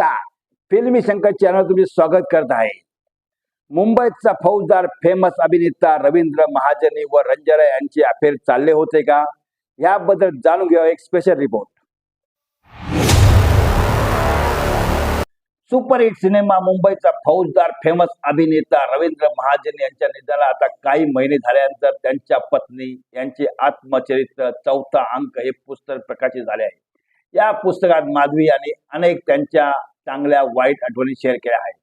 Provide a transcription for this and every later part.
नमस्कार फिल्मी शंकर चॅनल तुम्ही स्वागत करत आहे. मुंबईचा फौजदार फेमस अभिनेता रवींद्र महाजनी व रंजरा यांचे अफेअर चालले होते का? याबद्दल जाणून घेऊया एक स्पेशल रिपोर्ट सुपरहिट सिनेमा मुंबईचा फौजदार फेमस अभिनेता रवींद्र महाजन यांच्या निधनाला आता काही महिने झाल्यानंतर त्यांच्या पत्नी यांचे आत्मचरित्र चौथा अंक हे पुस्तक प्रकाशित झाले आहे. या पुस्तकात माधवी आणि अनेक त्यांच्या चांगल्या वाईट आठवणी शेअर केल्या आहेत.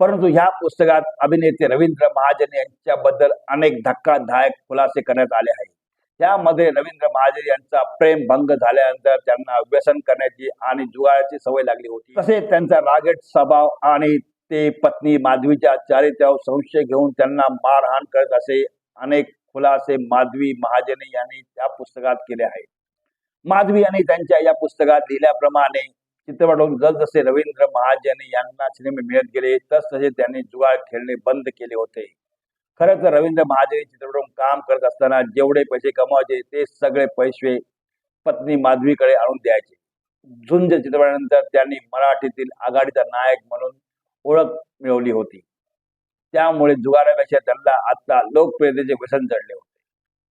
परंतु ह्या पुस्तकात अभिनेते रवींद्र महाजन यांच्याबद्दल अनेक धक्कादायक खुलासे करण्यात आले आहेत. यामध्ये रवींद्र महाजन यांचा प्रेम भंग झाल्यानंतर त्यांना व्यसन करण्याची आणि जुगाराची सवय लागली होती. तसेच त्यांचा रागेट स्वभाव आणि ते पत्नी माधवीच्या चारित्र्यावर संशय घेऊन त्यांना मारहाण करत असे अनेक खुलासे माधवी महाजनी यांनी त्या पुस्तकात केले आहेत. माधवी यांनी त्यांच्या या पुस्तकात लिहिल्याप्रमाणे चित्रपटातून जसजसे रवींद्र महाजन यांना सिनेमे मिळत गेले. तसतसे त्यांनी जुगार खेळणे बंद केले होते. खरं तर रवींद्र महाजन चित्रपटातून काम करत असताना जेवढे पैसे कमवायचे ते सगळे पैसे पत्नी माधवीकडे आणून द्यायचे. झुंज चित्रपटानंतर त्यांनी मराठीतील आघाडीचा नायक म्हणून ओळख मिळवली होती. त्यामुळे जुगारापेक्षा त्यांना आता लोकप्रियतेचे व्यसन चढले होते.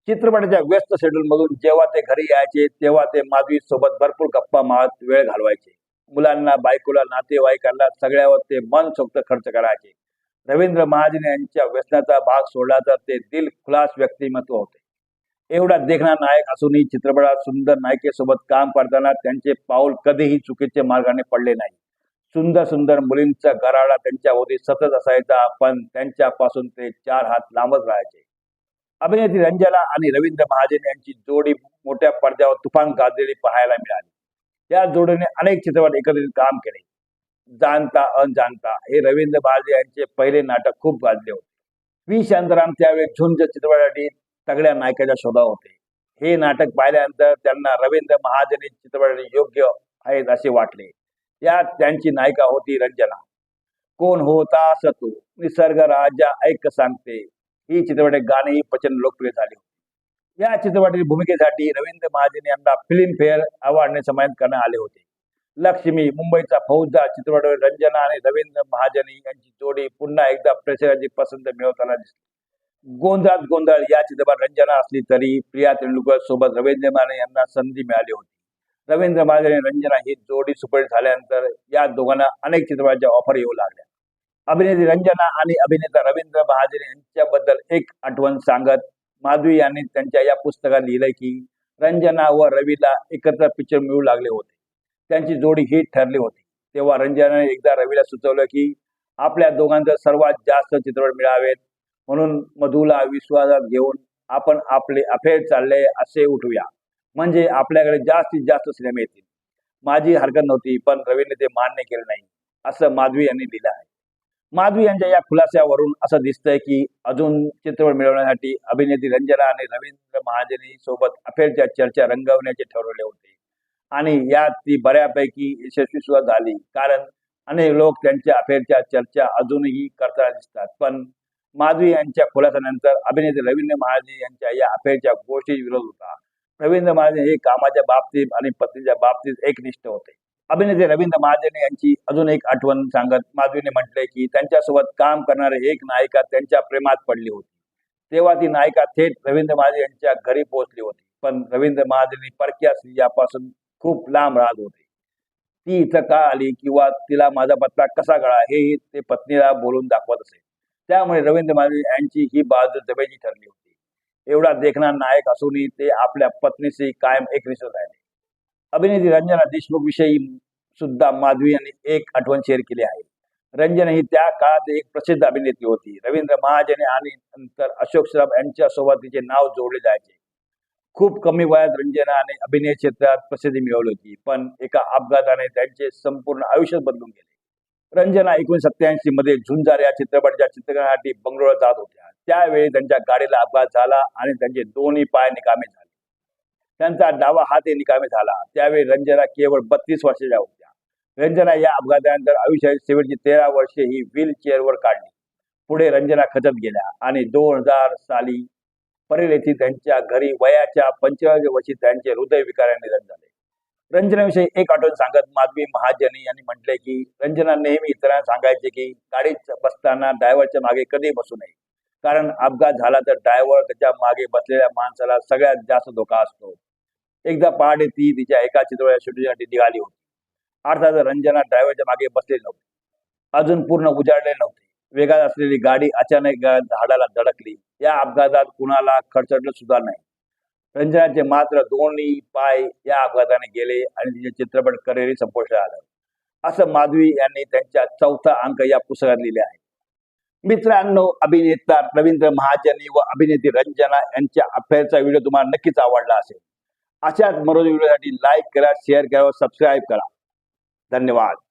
चित्रपटाच्या व्यस्त शेड्यूल मधून जेव्हा ते घरी यायचे तेव्हा ते माधवी सोबत भरपूर गप्पा मारत वेळ घालवायचे. मुलांना बायकोला नातेवाईकांना सगळ्यावर ते मनसोक्त खर्च करायचे. रवींद्र महाजन यांच्या व्यसनाचा भाग सोडला तर ते दिल खुलास व्यक्तिमत्व होते. एवढा देखणा नायक असूनही चित्रपटात सुंदर नायिकेसोबत काम करताना त्यांचे पाऊल कधीही चुकीच्या मार्गाने पडले नाही. सुंदर सुंदर मुलींचा गराडा त्यांच्या होती सतत असायचा पण त्यांच्यापासून ते चार हात लांबच राहायचे. अभिनेत्री रंजना आणि रवींद्र महाजन यांची जोडी मोठ्या पडद्यावर तुफान गाजलेली पाहायला मिळाली. या जोडीने अनेक चित्रपट एकत्रित काम केले. जाणता अनजाणता हे रवींद्र महाजन यांचे पहिले नाटक खूप गाजले होते. व्ही. शांताराम त्यावेळी झुंज चित्रपटासाठी तगड्या नायकाच्या शोधा होते. हे नाटक पाहिल्यानंतर त्यांना रवींद्र महाजनी चित्रपटाने योग्य आहेत असे वाटले. यात त्यांची नायिका होती रंजना. कोण होता तू? निसर्ग राजा ऐक सांगते. ही चित्रपट गाणेही प्रचंड लोकप्रिय झाली होती. या चित्रपटातील भूमिकेसाठी रवींद्र महाजन यांना फिल्मफेअर अवॉर्डने सन्मानित करण्यात आले होते. लक्ष्मी मुंबईचा फौजदार चित्रपटावर रंजना आणि रवींद्र महाजन यांची जोडी पुन्हा एकदा प्रेक्षकांची पसंत मिळवताना दिसली. गोंधळात गोंधळ या चित्रपट रंजना असली तरी प्रिया तेंडुलकर सोबत रवींद्र महाजन यांना संधी मिळाली होती. रवींद्र महाजन आणि रंजना ही जोडी सुपरहिट झाल्यानंतर या दोघांना अनेक चित्रपटाच्या ऑफर येऊ लागल्या. अभिनेत्री रंजना आणि अभिनेता रवींद्र महाजन यांच्याबद्दल एक आठवण सांगत माधवी यांनी त्यांच्या या पुस्तकात लिहिलंय की रंजना व रवीला एकत्र पिक्चर मिळू लागले होते. त्यांची जोडी हिट ठरली होती. तेव्हा रंजनाने एकदा रवीला सुचवलं की आपल्या दोघांचं सर्वात जास्त चित्रपट मिळावेत. म्हणून मधूला विश्वासात घेऊन आपण आपले अफेअर चालले असे उठूया. म्हणजे आपल्याकडे जास्तीत जास्त सिनेमे येतील. माझी हरकत नव्हती पण रवीने ते मान्य केले नाही असं माधवी यांनी लिहिलं आहे. माधवी यांच्या या खुलास्यावरून असं दिसतंय की अजून चित्रपट मिळवण्यासाठी अभिनेत्री रंजना आणि रवींद्र महाजनी सोबत अफेअरच्या चर्चा रंगवण्याचे ठरवले होते. आणि यात ती बऱ्यापैकी यशस्वी सुद्धा झाली. कारण अनेक लोक त्यांच्या अफेअरच्या चर्चा अजूनही करताना दिसतात. पण माधवी यांच्या खुलासानंतर अभिनेते रवींद्र महाजन यांच्या या अफेअरच्या गोष्टी विरोध होता. रवींद्र महाजन हे कामाच्या बाबतीत आणि पत्नीच्या बाबतीत एकनिष्ठ होते. अभिनेते रवींद्र महाजन यांची अजून एक आठवण सांगत माधवीने म्हटले की त्यांच्यासोबत काम करणारे एक नायिका त्यांच्या प्रेमात पडली होती. तेव्हा ती नायिका थेट रवींद्र महाजन यांच्या घरी पोहोचली होती. पण रवींद्र महाजनी परक्या स्त्रियापासून खूप लांब राहत होते. ती इथं का आली किंवा तिला माझा पत्ता कसा कळा हेही ते पत्नीला बोलून दाखवत असे. त्यामुळे रवींद्र महाजन यांची ही बाजू जमेची ठरली होती. एवढा देखणार नायक असूनही ते आपल्या पत्नीशी कायम एकनिष्ठ राहिले. अभिनेत्री रंजना देशमुख विषयी सुद्धा माधवी यांनी एक आठवण शेअर केली आहे. रंजन ही त्या काळात एक प्रसिद्ध अभिनेत्री होती. रवींद्र महाजने आणि नंतर अशोक श्रफ यांच्या सोबत तिचे नाव जोडले जायचे. खूप कमी वयात रंजनाने अभिनय क्षेत्रात प्रसिद्धी मिळवली होती पण एका अपघाताने त्यांचे संपूर्ण आयुष्य बदलून गेले. रंजना एकोणीशे सत्याऐंशी मध्ये झुंजार या चित्रपटाच्या चित्रकरणासाठी बंगलोर जात होत्या. त्यावेळी त्यांच्या गाडीला अपघात झाला आणि त्यांचे दोन्ही पाय निकामी झाले. त्यांचा डावा हातही निकामी झाला. त्यावेळी रंजना केवळ बत्तीस वर्षाच्या होत्या. रंजना या अपघातानंतर आयुष्याची शेवटची तेरा वर्षे ही व्हील चेअरवर काढली. पुढे रंजना खचत गेल्या आणि दोन हजार साली परेल येथे त्यांच्या घरी वयाच्या पंचेचाळीस वर्षी त्यांचे हृदय विकाराने निधन झाले. रंजनाविषयी एक आठवण सांगत माधवी महाजनी यांनी म्हटले की रंजना नेहमी इतरांना सांगायचे की गाडीत बसताना ड्रायव्हरच्या मागे कधी बसू नये. कारण अपघात झाला तर ड्रायव्हर त्याच्यामागे बसलेल्या माणसाला सगळ्यात जास्त धोका असतो. एकदा पहाटे ती तिच्या एका चित्रपटाच्या शूटिंगसाठी निघाली होती. अर्थात रंजना ड्रायव्हरच्या मागे बसलेली नव्हती. अजून पूर्ण उजाडले नव्हते. वेगात असलेली गाडी अचानक झाडाला धडकली. या अपघातात कुणाला खडचडलं सुद्धा नाही. रंजनाचे मात्र दोन्ही पाय या अपघाताने गेले आणि तिचे चित्रपट करिअरही संपुष्टात आलं. असं माधवी यांनी त्यांच्या चौथा अंक या पुस्तकात लिहिले आहे. मित्रांनो अभिनेता रवींद्र महाजनी व अभिनेत्री रंजना यांच्या अफेअरचा व्हिडिओ तुम्हाला नक्कीच आवडला असेल. अशाच मनोरंजन व्हिडिओसाठी लाईक करा शेअर करा व सबस्क्राईब करा. धन्यवाद.